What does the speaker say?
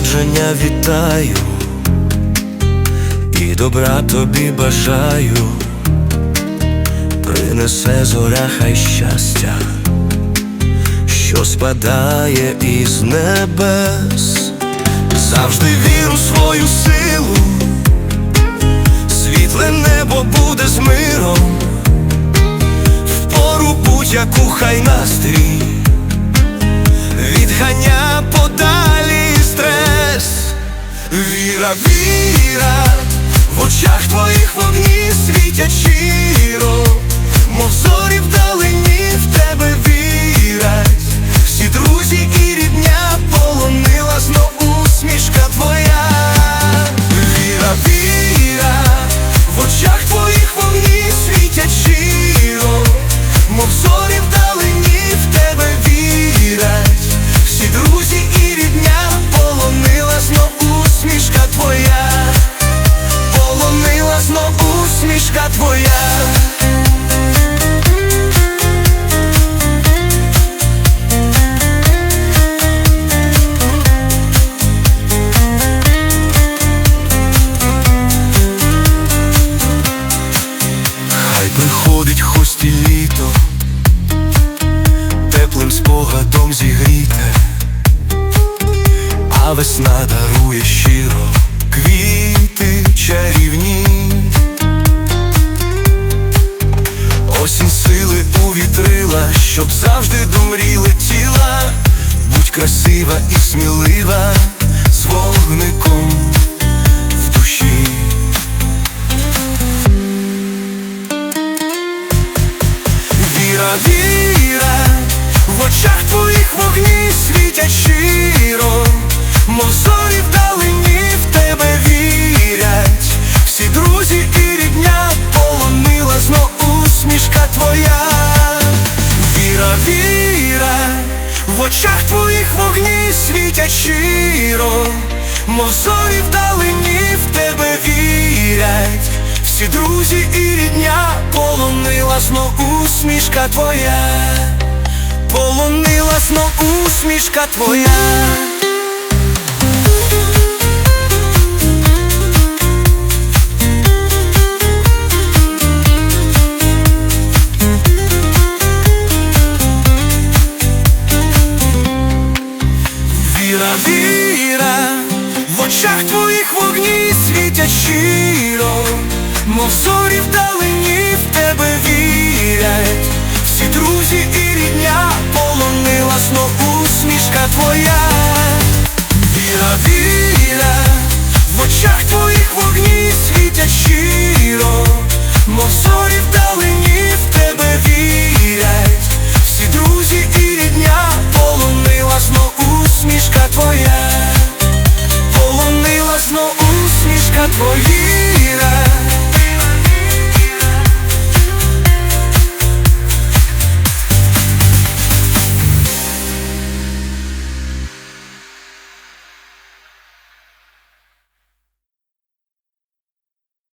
народження вітаю. І добра тобі бажаю, принесе зоря хай щастя, що спадає із небес, завжди віру свою силу, світле небо буде з миром, в пору будь-яку хай настрій віра, спогадом зігріте, а весна дарує щиро квіти чарівні, осінь сили увітрила, щоб завжди домріли тіла, будь красива і смілива з вогником в душі. Віра, віра, в очах твоїх вогні світять щиро, мов вдалині в тебе вірять, всі друзі і рідня полонила знов усмішка твоя. Віра, віра, в очах твоїх вогні світять щиро, мов вдалині в тебе вірять, всі друзі і рідня полонила знов усмішка твоя, полонила знов усмішка твоя. Віра, віра, в очах твоїх вогні світять щиро, мов зорі вдалині